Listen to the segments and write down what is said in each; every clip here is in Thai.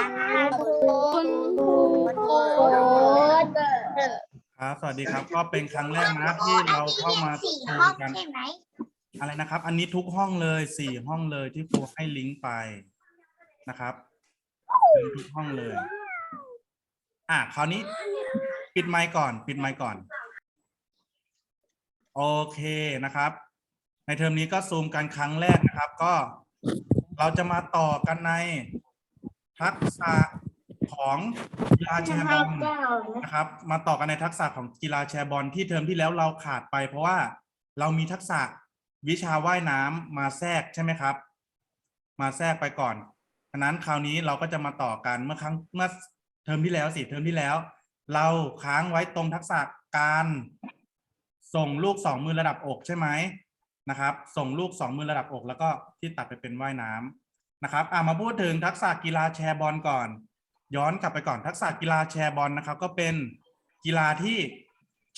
คุณครูครับ สวัสดีครับ ก็เป็นครั้งแรกนะที่เราเข้ามาคุยกันอะไรนะครับ อันนี้ทุกห้องเลยสี่ห้องเลยที่ครูให้ลิงก์ไปนะครับเป็นทุกห้องเลย อะคราวนี้ปิดไมค์ก่อน ปิดไมค์ก่อน โอเคนะครับ ในเทอมนี้ก็ซูมกันครั้งแรกนะครับ ก็เราจะมาต่อกันใน ทักษะของกีฬาแชร์บอลนะครับ มาต่อกันในทักษะของกีฬาแชร์บอลที่เทอมที่แล้วเราขาดไป เพราะว่าเรามีทักษะวิชาว่ายน้ำมาแทรกใช่ไหมครับ มาแทรกไปก่อนฉะนั้นคราวนี้เราก็จะมาต่อกันเมื่อครั้งเมื่อเทอมที่แล้วสิเทอมที่แล้ว เราค้างไว้ตรงทักษะการส่งลูกสองมือระดับอกใช่ไหมนะครับ ส่งลูกสองมือระดับอกแล้วก็ที่ตัดไปเป็นว่ายน้ำ นะครับอ่ามาพูดถึงทักษะกีฬาแชร์บอลก่อน ย้อนกลับไปก่อนทักษะกีฬาแชร์บอลนะครับ ก็เป็นกีฬาที่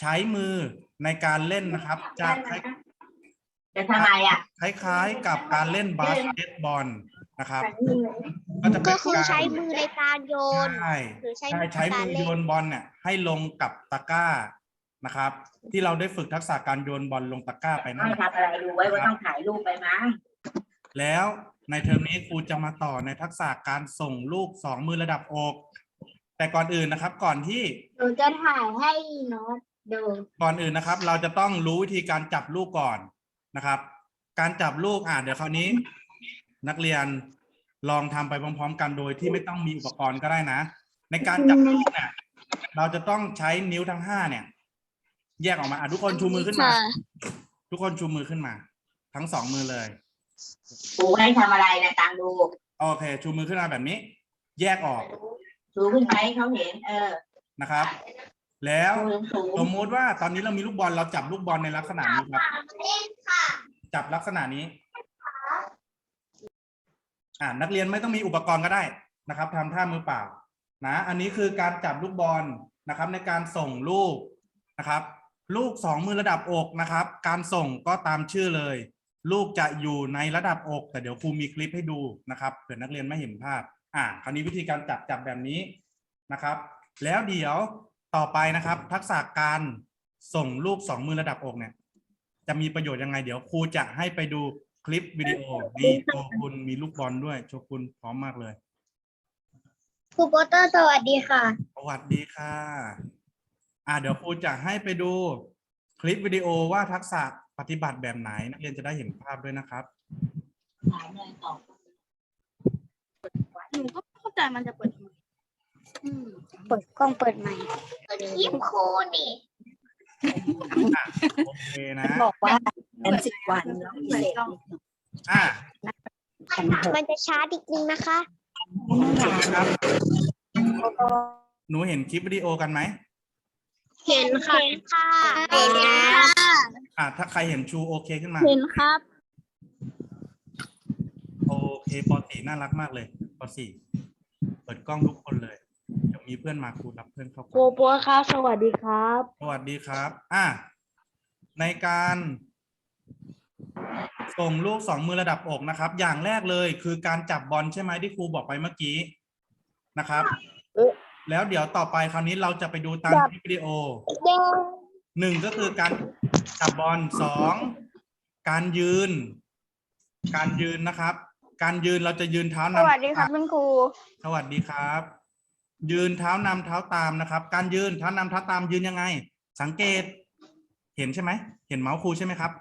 ใช้มือในการเล่นนะครับจะคล้ายจะทำไมอะคล้ายๆ กับการเล่นบาสเกตบอลนะครับก็จะเป็ก็นคือการใช้มือในการโยนใช่หรือใช้ใช่ใช้มือโยนบอลเนี่ยให้ลงกับตะกร้านะครับ ที่เราได้ฝึกทักษะการโยนบอลลงตะกร้าไปนั่ต้อนงแหละทำอะไรดูไว้ว่าต้องถ่ายรูปไปมั้งแล้ว ในเทอมนี้ครูจะมาต่อในทักษะการส่งลูกสองมือระดับอก แต่ก่อนอื่นนะครับ ก่อนที่หนูจะถ่ายให้โน้ตดูก่อนอื่นนะครับ เราจะต้องรู้วิธีการจับลูกก่อนนะครับ การจับลูกอ่าเดี๋ยวคราวนี้ นักเรียนลองทำไปพร้อม ๆ กันโดยที่ไม่ต้องมีอุปกรณ์ก็ได้นะ ในการจับลูกเนี่ยเราจะต้องใช้นิ้วทั้งห้าเนี่ย แยกออกมาอะทุกคนชูมือขึ้นมา ทุกคนชูมือขึ้นมา ทั้งสองมือเลย กูให้ทำอะไรนะตังดูโอเค ชูมือขึ้นมาแบบนี้ แยกออกชูขึ้นไปให้เขาเห็น เออนะครับ แล้วชูสูงสมมติว่าตอนนี้เรามีลูกบอลเราจับลูกบอลในลักษณะนี้ครับจับลักษณะนี้อ่านักเรียนไม่ต้องมีอุปกรณ์ก็ได้นะครับทำท่ามือเปล่านะอันนี้คือการจับลูกบอลนะครับ ในการส่งลูกนะครับ ลูกสองมือระดับอกนะครับ การส่งก็ตามชื่อเลย ลูกจะอยู่ในระดับอก แต่เดี๋ยวครูมีคลิปให้ดูนะครับเผื่อนักเรียนไม่เห็นภาพ อ่า คราวนี้วิธีการจับจับแบบนี้นะครับ แล้วเดี๋ยวต่อไปนะครับ ทักษะการส่งลูกสองมือระดับอกเนี่ย จะมีประโยชน์ยังไง เดี๋ยวครูจะให้ไปดูคลิปวิดีโอนี่โชคุณมีลูกบอลด้วยโชคุณพร้อมมากเลยครูโปเตอร์สวัสดีค่ะ สวัสดีค่ะ อ่าเดี๋ยวครูจะให้ไปดู คลิปวิดีโอว่าทักษะปฏิบัติแบบไหน นักเรียนจะได้เห็นภาพด้วยนะครับถ่ายเลยต่อหนูก็เข้าใจมันจะเปิดทำไมอืมเปิดกล้องเปิดใหม่คลิปครูนี่โอเคนะบอกว่าเป็นสิบวันแล้วพิเศษอ่ามันจะช้าจริงๆนะคะจบนะครับ หนูเห็นคลิปวิดีโอกันไหม เห็นค่ะ เห็นค่ะเห็นค่ะ อ่าถ้าใครเห็นชูโอเคขึ้นมา เห็นครับ โอเคปสี่น่ารักมากเลยปสี่เปิดกล้องทุกคนเลยเดี๋ยวมีเพื่อนมาครูรับเพื่อนเข้าโกก่อนโปครับ สวัสดีครับ สวัสดีครับ อะในการ ส่งลูกสองมือระดับอกนะครับ อย่างแรกเลยคือการจับบอลใช่ไหมที่ครูบอกไปเมื่อกี้นะครับเอ๊ะแล้วเดี๋ยวต่อไปคราวนี้เราจะไปดูตามคลิปวิดีโอ เด้ง หนึ่งก็คือการจับบอลสองการยืน การยืนนะครับ การยืนเราจะยืนเท้านำสวัสดีครับคุณครูสวัสดีครับ ยืนเท้านำเท้าตามนะครับ การยืนเท้านำเท้าตามยืนยังไง สังเกต เห็นใช่ไหมเห็นเมาส์ครูใช่ไหมครับ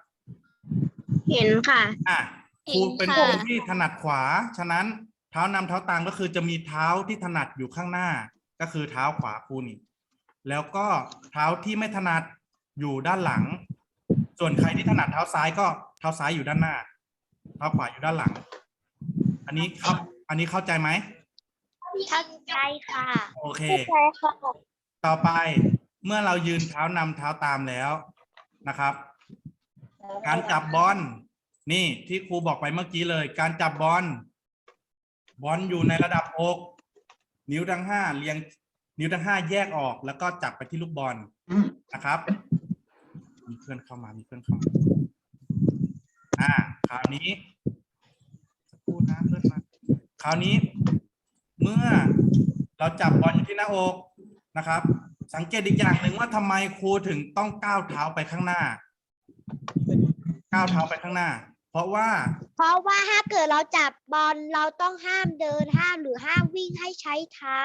เห็นค่ะ อะครูเห็นเป็นค่ะคนที่ถนัดขวา ฉะนั้นเท้านำเท้าตามก็คือจะมีเท้าที่ถนัดอยู่ข้างหน้า ก็คือเท้าขวาครูนี่แล้วก็เท้าที่ไม่ถนัด อยู่ด้านหลัง ส่วนใครที่ถนัดเท้าซ้ายก็เท้าซ้ายอยู่ด้านหน้า เท้าขวาอยู่ด้านหลัง อันนี้ครับ อันนี้เข้าใจไหมเข้าใจค่ะ โอเคเข้าใจค่ะต่อไปเมื่อเรายืนเท้านำเท้าตามแล้วนะครับ การจับบอลนี่ที่ครูบอกไปเมื่อกี้เลย การจับบอลบอลอยู่ในระดับอกนิ้วทั้งห้าเรียง นิ้วทั้งห้าแยกออก แล้วก็จับไปที่ลูกบอลอืมนะครับ มีเพื่อนเข้ามา มีเพื่อนเข้ามา อ่า คราวนี้สักครู่นะเพื่อนมา คราวนี้เมื่อมื่อเราจับบอลอยู่ที่หน้าอกนะครับ สังเกตอีกอย่างหนึ่งว่าทำไมครูถึงต้องก้าวเท้าไปข้างหน้า ก้าวเท้าไปข้างหน้า เพราะว่า เพราะว่าถ้าเกิดเราจับบอลเราต้องห้ามเดินห้ามหรือห้ามวิ่งให้ใช้เท้า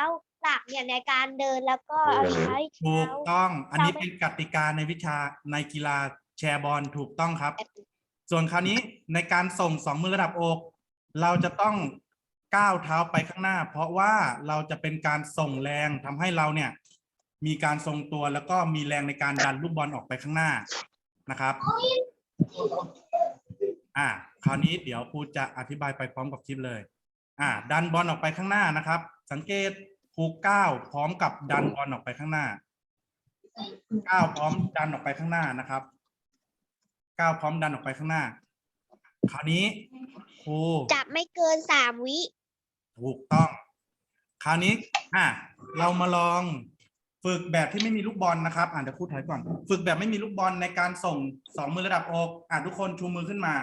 หลักเนี่ยในการเดินแล้วก็เอาใช้ถูเท้ากต้อง อันนี้เราไม่เป็นกติกาในวิชาในกีฬาแชร์บอลถูกต้องครับ ส่วนคราวนี้ในการส่งสองมือระดับอก เราจะต้องก้าวเท้าไปข้างหน้า เพราะว่าเราจะเป็นการส่งแรงทำให้เราเนี่ย มีการทรงตัวแล้วก็มีแรงในการดันลูกบอลออกไปข้างหน้านะครับ อ่า คราวนี้เดี๋ยวครูจะอธิบายไปพร้อมกับคลิปเลย อ่า ดันบอลออกไปข้างหน้านะครับ สังเกต ครูก้าวพร้อมกับดันบอลออกไปข้างหน้าก้าวพร้อมดันออกไปข้างหน้านะครับก้าวพร้อมดันออกไปข้างหน้า คราวนี้ครูจับไม่เกินสามวิ ถูกต้อง คราวนี้ อะ เรามาลองฝึกแบบที่ไม่มีลูกบอลนะครับ อ่านเดี๋ยวครูถ่ายก่อน ฝึกแบบไม่มีลูกบอลในการส่งสองมือระดับอก อะทุกคนชูมือขึ้นมา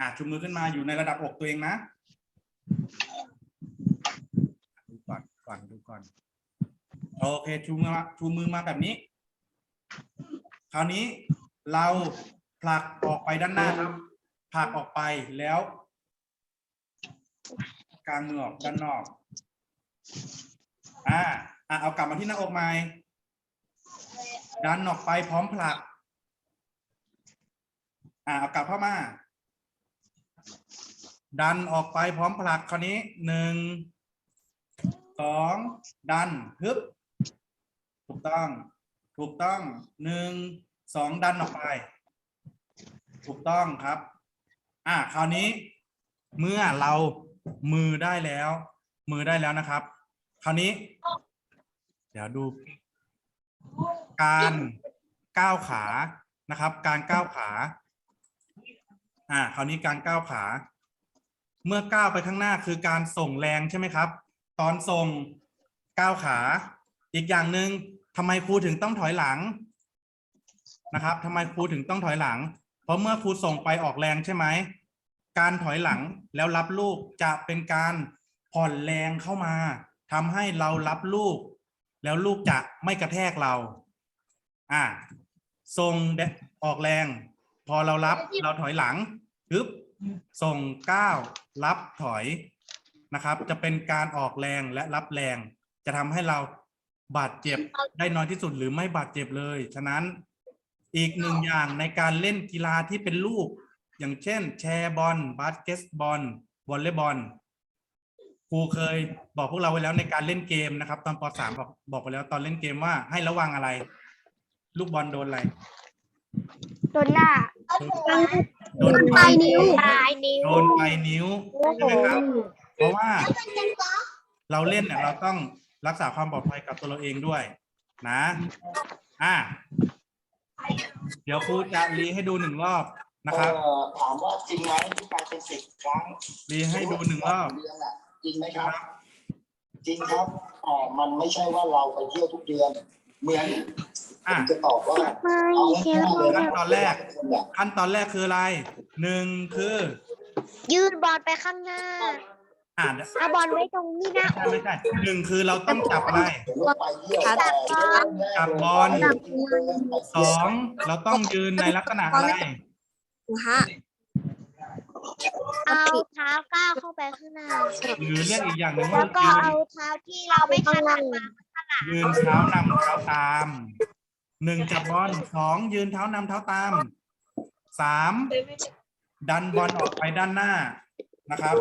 อะชูมือขึ้นมาอยู่ในระดับอกตัวเองนะดูก่อน ก่อน โอเคชูมือมาชูมือมาแบบนี้ คราวนี้เราผลักออกไปด้านหน้าครับผลักออกไปแล้วกลางมือออกด้านนอก อ่าอะเอากลับมาที่หน้าอกใหม่ดันออกไปพร้อมผลัก อ่าเอากลับเข้ามา ดันออกไปพร้อมผลักคราวนี้หนึ่ง สองดันฮึบถูกต้อง ถูกต้องหนึ่งสองดันออกไป ถูกต้องครับ อ่าคราวนี้ เมื่อเรามือได้แล้ว มือได้แล้วนะครับ คราวนี้ เดี๋ยวดู การก้าวขานะครับ การก้าวขา อ่า คราวนี้การก้าวขา เมื่อก้าวไปข้างหน้าคือการส่งแรงใช่ไหมครับ ตอนส่งก้าวขา อีกอย่างหนึ่งทำไมครูถึงต้องถอยหลังนะครับทำไมครูถึงต้องถอยหลัง เพราะเมื่อครูส่งไปออกแรงใช่ไหมการถอยหลังแล้วรับลูกจะเป็นการผ่อนแรงเข้ามาทำให้เรารับลูก แล้วลูกจะไม่กระแทกเราอ่าส่งเดออกแรง พอเรารับเราถอยหลังปึ๊บส่งก้าวรับถอย นะครับ จะเป็นการออกแรงและรับแรง จะทำให้เราบาดเจ็บได้น้อยที่สุดหรือไม่บาดเจ็บเลย ฉะนั้นอีกหนึ่งอย่างในการเล่นกีฬาที่เป็นลูก อย่างเช่น แชร์บอลบาสเกตบอลวอลเลย์บอลครูเคยบอกพวกเราไว้แล้วในการเล่นเกมนะครับ ตอนป .3 บอกบอกไปแล้วตอนเล่นเกมว่าให้ระวังอะไร ลูกบอลโดนอะไรโดนหน้าโดนปลายนิ้วปลายนิ้วโดนปลายนิ้ว ใช่ไหมครับ เพราะว่าเราเล่นเนี่ยเราต้องรักษาความปลอดภัยกับตัวเราเองด้วย นะ อะเดี๋ยวครูจะรีให้ดูหนึ่งรอบนะครับเอ่อถามว่าจริงไหมที่ไปเป็นสิบครั้งรีให้ดูหนึ่งรอบเดือนน่ะจริงไหมครับ จริงครับแต่มันไม่ใช่ว่าเราไปเที่ยวทุกเดือน เหมือนผอะมจะตอบว่าไม่เอาเชียง่ายๆเลยขั้นตอนแรกคนเนี่ยขั้นตอนแรกคืออะไรหนึ่งคือ ยืนบอลไปข้างหน้า อ่านเอาบอลไว้ตรงนี้หน้าไม่ใช่ไม่ใช่หนึ่งคือเราต้องจับอะไรผมว่าไปเที่ยวจับแต่บอลจับบอลสองเราต้องยืนในลักษณะอะไรเอาเท้าก้าวเข้าไปข้างหน้าหรือเรียกอีกอย่างหนึ่งแล้ว่าวก็ยืนเอาเท้าที่เราไม่ถนัดมายืนเท้านำเท้าตามหนึ่งจับบอลสองยืนเท้านำเท้าตามสามดันบอลออกไปด้านหน้านะครับ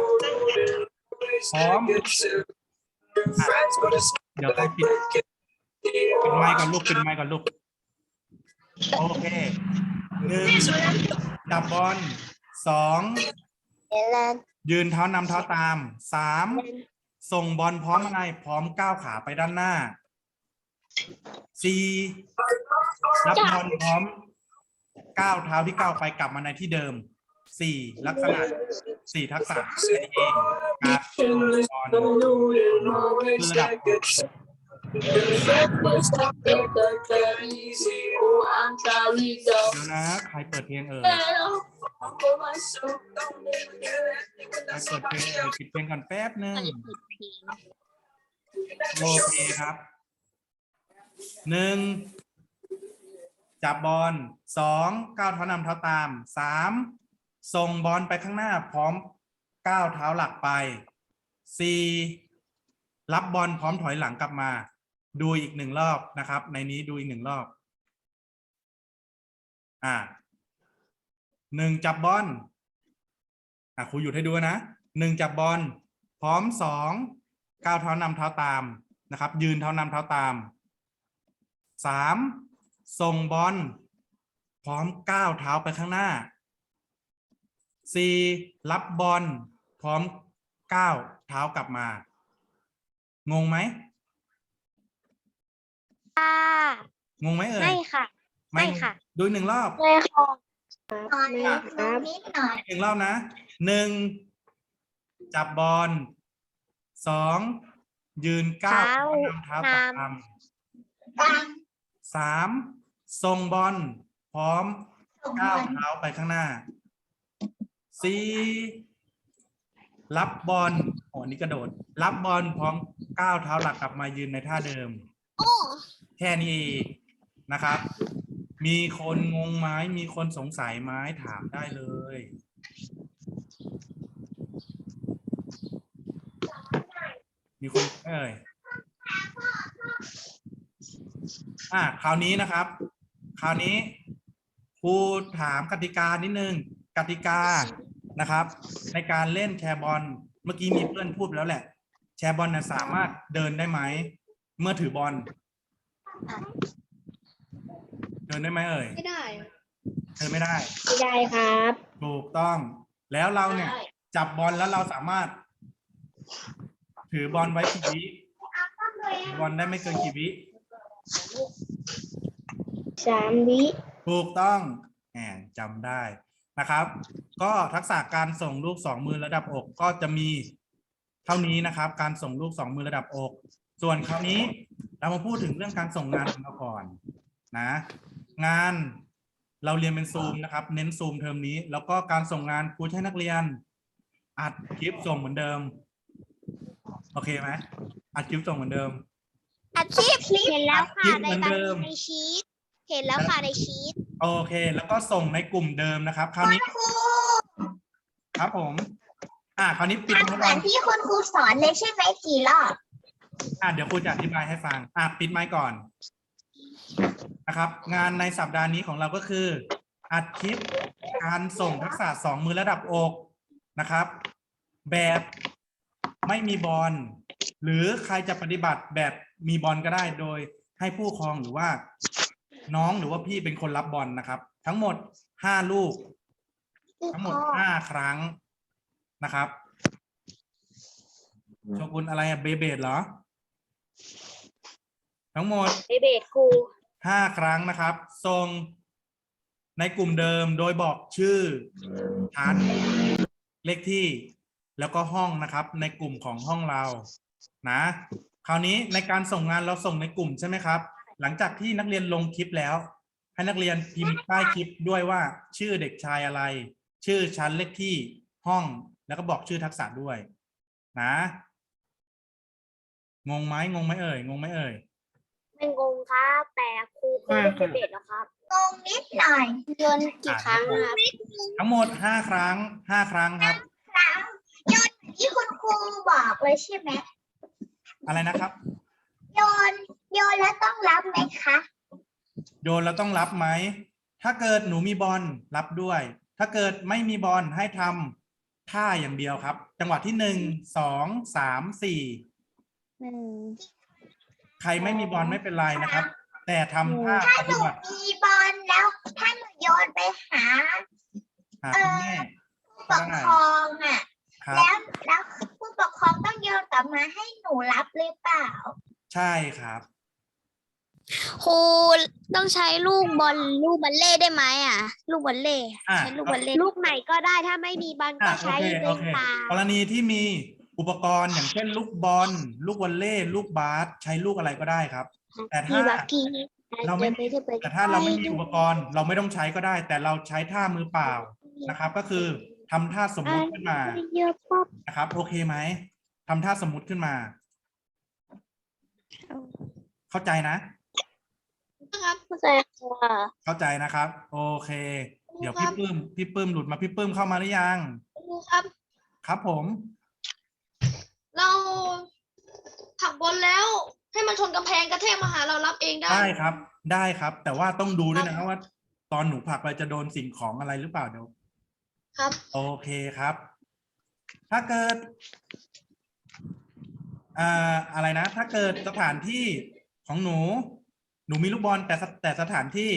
พร้อมเดี๋ยวต้องปิดปิดไมค์ก่อนลูกปิดไมค์ก่อนลูก โอเคหนึ่งจับบอลสองยืนเท้านำเท้าตามสามส่งบอลพร้อมอะไรพร้อมก้าวขาไปด้านหน้าสี่รับบอลพร้อมก้าวเท้าที่ก้าวไปกลับมาในที่เดิมสี่ลักษณะ สี่ทักษะนั่นเองการส่งบอลคือระดับเดี๋ยวนะ ใครเปิดเพลงเอ่ยไปเปิดเพลงเอ่ยปิดเพลงก่อนแป๊บหนึ่งโอเคครับหนึ่งจับบอลสองก้าวเท้านำเท้าตามสาม ส่งบอลไปข้างหน้าพร้อมก้าวเท้าหลักไปสี่รับบอลพร้อมถอยหลังกลับมา ดูอีกหนึ่งรอบนะครับ ในนี้ดูอีกหนึ่งรอบ อ่าหนึ่งจับบอลอะครูหยุดให้ดูนะหนึ่งจับบอลพร้อมสองก้าวเท้านำเท้าตามนะครับ ยืนเท้านำเท้าตามสามส่งบอลพร้อมก้าวเท้าไปข้างหน้า สี่รับบอลพร้อมก้าวเท้ากลับมา งงไหมค่ะ งงไหมเอ่ยไม่ค่ะ ไม่ค่ะ ดูอีกหนึ่งรอบไม่ค่ะตอนนี้นิดหน่อยอีกหนึ่งรอบนะหนึ่งจับบอลสองยืนก้าวเท้านำเท้าตามนกลางสามส่งบอลพร้อมส่งก้าวบอลเท้าไปข้างหน้า สี่รับบอลโอ้อันนี้กระโดด รับบอลพร้อมก้าวเท้าหลักกลับมายืนในท่าเดิม แค่นี้เองนะครับ มีคนงงไหมมีคนสงสัยไหมถามได้เลย มีคนเอ่ยอะคราวนี้นะครับ คราวนี้ครูถามกติกานิดนึงกติกา นะครับ ในการเล่นแชร์บอลเมื่อกี้มีเพื่อนพูดแล้วแหละ แชร์บอลนะสามารถเดินได้ไหม เมื่อถือบอล เดินได้ไหมเอ่ยไม่ได้ เดินไม่ได้ ไม่ได้ครับ ถูกต้อง แล้วเราเนี่ย จับบอลแล้วเราสามารถ ถือบอลไว้กี่วิถือบอลได้ไม่เกินกี่วิสามวิ ถูกต้องแหมจำได้ นะครับ ก็ทักษะการส่งลูกสองมือระดับอกก็จะมีเท่านี้นะครับ การส่งลูกสองมือระดับอก ส่วนคราวนี้เรามาพูดถึงเรื่องการส่งงานกันมาก่อนนะ งานเราเรียนเป็นซูมนะครับ เน้นซูมเทอมนี้ แล้วก็การส่งงานครูให้นักเรียน อัดคลิปส่งเหมือนเดิม โอเคไหมอัดคลิปส่งเหมือนเดิม อาชีพเห็นแล้วค่ะคลิปในเหมือนบัเดินมในชีตเห็นแล้วค่ะในชีต โอเค แล้วก็ส่งในกลุ่มเดิมนะครับ คราวนี้ ครับผม อ่า คราวนี้ปิดทำไมค์เหมืก่ออนนที่คุณครูสอนเลยใช่ไหมกี่รอบอ่าเดี๋ยวครูจะอธิบายให้ฟัง อ่าปิดไมค์ก่อน นะครับ งานในสัปดาห์นี้ของเราก็คือ อัดคลิปการส่งทักษะสองมือระดับอกนะครับ แบบไม่มีบอลหรือใครจะปฏิบัติแบบมีบอลก็ได้โดยให้ผู้ปกครองหรือว่า น้องหรือว่าพี่เป็นคนรับบอลนะครับ ทั้งหมดห้าลูก ทั้งหมดห้าครั้งนะครับโชกุนอะไรอะเบเบดเหรอ ทั้งหมดเบเบดครูห้าครั้งนะครับส่งในกลุ่มเดิมโดยบอกชื่อชั้นเลขที่แล้วก็ห้องนะครับ ในกลุ่มของห้องเรา นะ คราวนี้ในการส่งงานเราส่งในกลุ่มใช่ไหมครับ หลังจากที่นักเรียนลงคลิปแล้ว ให้นักเรียนพิมพ์ใต้คลิปด้วยว่าชื่อเด็กชายอะไร ชื่อชั้นเลขที่ห้องแล้วก็บอกชื่อทักษะด้วย นะงงไหมงงไหมเอ่ยงงไหมเอ่ยไม่งงครับ แต่ครูเคยเล่นเบเบดแล้วครับงงนิดหน่อยโยนกี่ครั้งครับทั้งหมดห้าครั้งห้าครั้งครับครั้งโยนที่คุณครูบอกเลยใช่ไหมอะไรนะครับ โยนโยนแล้วต้องรับไหมคะ โยนแล้วต้องรับไหม ถ้าเกิดหนูมีบอลรับด้วย ถ้าเกิดไม่มีบอลให้ทำท่าอย่างเดียวครับ จังหวะที่หนึ่งสองสามสี่ใครไม่มีบอลไม่เป็นไรนะครับ แต่ทำท่าปฏิบัติมีบอลแล้ว ถ้าหนูโยนไปหาหาคุณแม่ผู้ปกครองอะ ครับ แล้วแล้วผู้ปกครองต้องโยนกลับมาให้หนูรับหรือเปล่า ใช่ครับ ครูต้องใช้ลูกบอลลูกบอลเล่ได้ไหมอะ ลูกบอลเล่อะ ใช้ลูกบอลเล่ลูกไหนก็ได้ถ้าไม่มีบอลอะก็โอใช้เคเลโอนเคตากรณีที่มีอุปกรณ์อย่างเช่น ลูกบอล ลูกวอลเลย์ลูกบาสใช้ลูกอะไรก็ได้ครับ แต่ถ้ากีบักกี้เราไม่ แต่ถ้าเราไม่มีอุปกรณ์เราไม่ต้องใช้ก็ได้ แต่เราใช้ท่ามือเปล่านะครับ ก็คือททำท่าสมมุติขึ้นมา เยอะป๊บนะครับโอเคไหมทำท่าสมมุติขึ้นมา เข้าใจนะ ครับเข้าใจค่ะ เข้าใจนะครับ โอเค เดี๋ยวพี่ปื้มพี่ปื้มหลุดมาพี่ปื้มเข้ามาหรือยัง ครูครับ ครับผม เราผลักบอลแล้ว ให้มันชนกำแพงกระแทกมาหาเรารับเองได้ ได้ครับ ได้ครับ แต่ว่าต้องดูด้วยนะครับว่า ตอนหนูผลักไปจะโดนสิ่งของอะไรหรือเปล่าเดี๋ยว ครับ โอเคครับ ถ้าเกิด อ่าอะไรนะ ถ้าเกิดสถานที่ของหนู หนูมีลูกบอลแต่สแต่สถานที่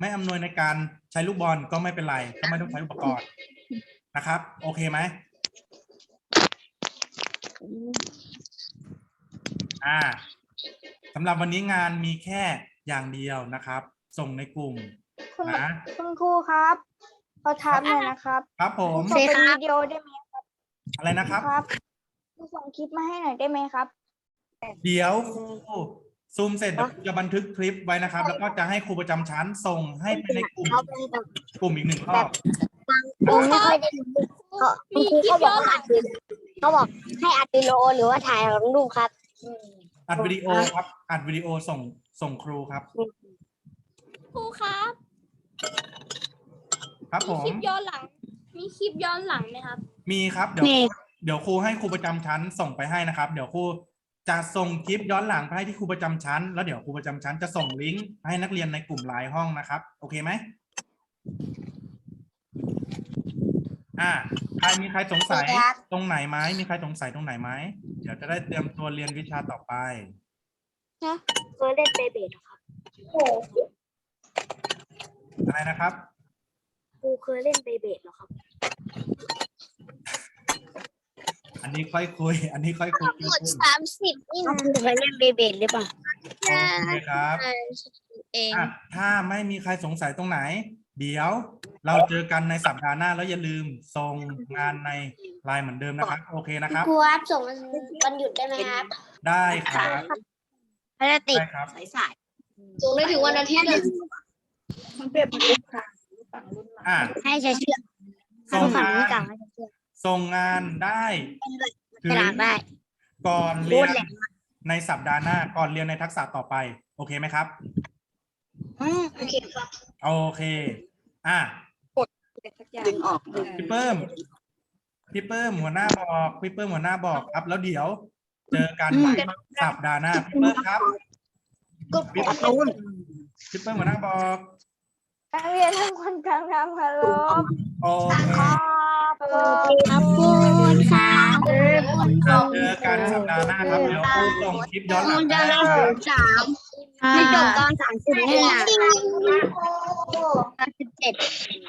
ไม่อำนวยในการใช้ลูกบอลก็ไม่เป็นไร ก็ไม่ต้องใช้อุปกรณ์นะครับ โอเคไหมอ่าสำหรับวันนี้งานมีแค่อย่างเดียวนะครับ ส่งในกลุ่มนะคุณครูครับขอถามหน่อยนะครับครับผม ส่งเป็นวิดีโอได้ไหมอะไรนะครับ ครับ ส่งคลิปมาให้หน่อยได้ไหมครับ เดี๋ยวครูซูมเสร็จเดี๋ยวครูจะบันทึกคลิปไว้นะครับ แล้วก็จะให้ครูประจำชั้นส่งให้ไปในกลุ่มเขาเป็นแบบกลุ่มอีกหนึ่งรอบครูไม่ค่อยได้รู้เขาคุณครูเขาบอกว่าอัดวิดีเขาบอกให้อัดวิดีโอหรือว่าถ่ายรูปครับอัดวิดีโอครับอัดวิดีโอส่งส่งครูครับ ครูครับครับผมีคลิมปย้อนหลัง มีคลิปย้อนหลังไหมครับ มีครับเดี๋ยวมี เดี๋ยวครูให้ครูประจำชั้นส่งไปให้นะครับ เดี๋ยวครูจะส่งคลิปย้อนหลังไปให้ที่ครูประจำชั้น แล้วเดี๋ยวครูประจำชั้นจะส่งลิงก์ให้นักเรียนในกลุ่มไลน์ห้องนะครับ โอเคไหมอ่าใครมีใครสงสัยตรงไหนไหมมีใครสงสัยตรงไหนไหมเดี๋ยวจะได้เตรียมตัวเรียนวิชาต่อไปเคยเล่นเบเบดครับอะไรนะครับครูเคยเล่นเบเบดหรอครับ อันนี้ค่อยคุย อันนี้ค่อยคุยหมดสามสิบนี่นะเคยเล่นเบเบดหรือเปล่าโอเคครับเองอะถ้าไม่มีใครสงสัยตรงไหน เดี๋ยวเราเจอกันในสัปดาห์หน้าแล้วอย่าลืมส่งงานในไลน์เหมือนเดิมนะครับ โอเคนะครับครูครับส่งวันวันหยุดได้ไหมครับ ได้ครับพระติดได้ครับสายส่งได้ถึงวันอาทิตย์เลยอะให้ใช้เชือกส่งฝั่งงานี้กลับนให้ใช้เชือก ส่งงานได้ถึกระงดาษได้ก่อนพูเรียดนแหละในสัปดาห์หน้าก่อนเรียนในทักษะต่อไป โอเคไหมครับโอเคครับโอเค อะดึงออกพี่เปิ้มพี่เปิ้มหัวหน้าบอกพี่เปิ้มหัวหน้าบอกครับ แล้วเดี๋ยว เจอกันใหม่สัปดาห์หน้าพี่เปิ้มครับพี่เปิ้มพี่เปิ้มหัวหน้าบอกนักเรียนทุกคนกำลังทำฮัลโหล โอเคครับคุณค่ะเจอกันสัปดาห์หน้าครับเดี๋ยวครูส่งคลิปย้อนหลังจะให้เล่นถึงสามไม่จบตอนสามสิบนี่นะครูสิบเจ็ด